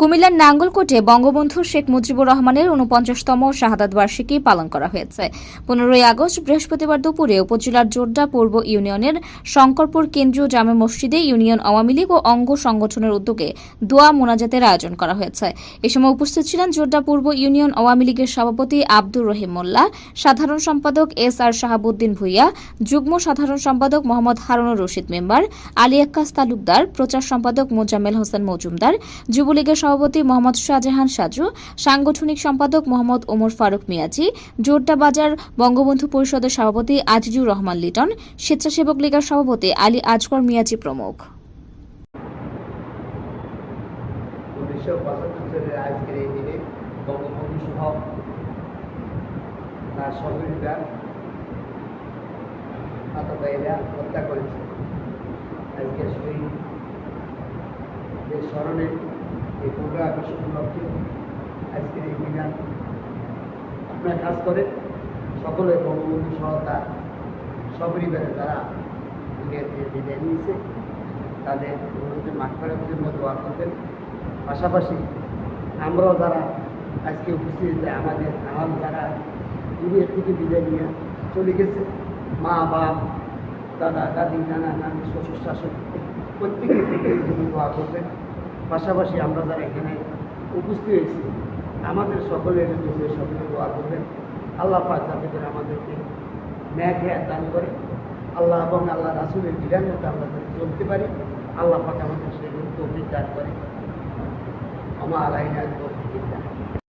কুমিল্লার নাঙ্গলকোটে বঙ্গবন্ধু শেখ মুজিবুর রহমানের উনপঞ্চাশতম শাহাদাত বার্ষিকী পালন করা হয়েছে। পনেরোই আগস্ট বৃহস্পতিবার দুপুরে উপজেলার জোড্ডা পূর্ব ইউনিয়নের শঙ্করপুর কেন্দ্রীয় জামে মসজিদে ইউনিয়ন আওয়ামী লীগ ও অঙ্গ সংগঠনের উদ্যোগে দোয়া মোনাজাতের আয়োজন করা হয়েছে। এ সময় উপস্থিত ছিলেন জোড্ডা পূর্ব ইউনিয়ন আওয়ামী লীগের সভাপতি আব্দুর রহিম মোল্লা, সাধারণ সম্পাদক এস আর শাহাবুদ্দিন ভুইয়া, যুগ্ম সাধারণ সম্পাদক মোহাম্মদ হারুনুর রশিদ মেম্বার, আলী আক্কাস তালুকদার, প্রচার সম্পাদক মোজাম্মেল হোসেন মজুমদার, যুবলীগের সভাপতি মোহাম্মদ শাহজাহান সাজু, সাংগঠনিক সম্পাদক মোহাম্মদ ওমর ফারুক মিয়াজি জোরটা বাজার বঙ্গবন্ধু পরিষদের সভাপতি আজিজুর রহমান লিটন, স্বেচ্ছাসেবক লীগের সভাপতি আলী আজগর মিয়াজি প্রমুখ। হত্যা করেছে। আজকে সেই যে স্মরণে আজকের এই আপনারা কাজ করে সকলে বঙ্গবন্ধু সহ তার সপরিবারে তারা বিদায় নিয়েছে, তাদের করার জন্য করবেন। পাশাপাশি আমরাও যারা আজকে উপস্থিত আমাদের আহাম যারা দুনিয়া থেকে বিদায় নিয়ে চলে গেছে, মা, বাপ, দাদা, দাদি, নানা, নানি, শ্বশুর, শাশুড়, প্রত্যেকের থেকে দোয়া করবেন। পাশাপাশি আমরা যারা এখানে উপস্থিত হয়েছি, আমাদের সকলের জন্য সকলে দোয়া করবেন, আল্লাহ পাক যাতে করে আমাদেরকে ন্যায় দান করে। আল্লাহ এবং আল্লাহ রাসুলের বিধান মতো আমরা যাতে চলতে পারি, আল্লাহ পাক আমাদের সেই তৌফিক দান করে। আমার আলাইনা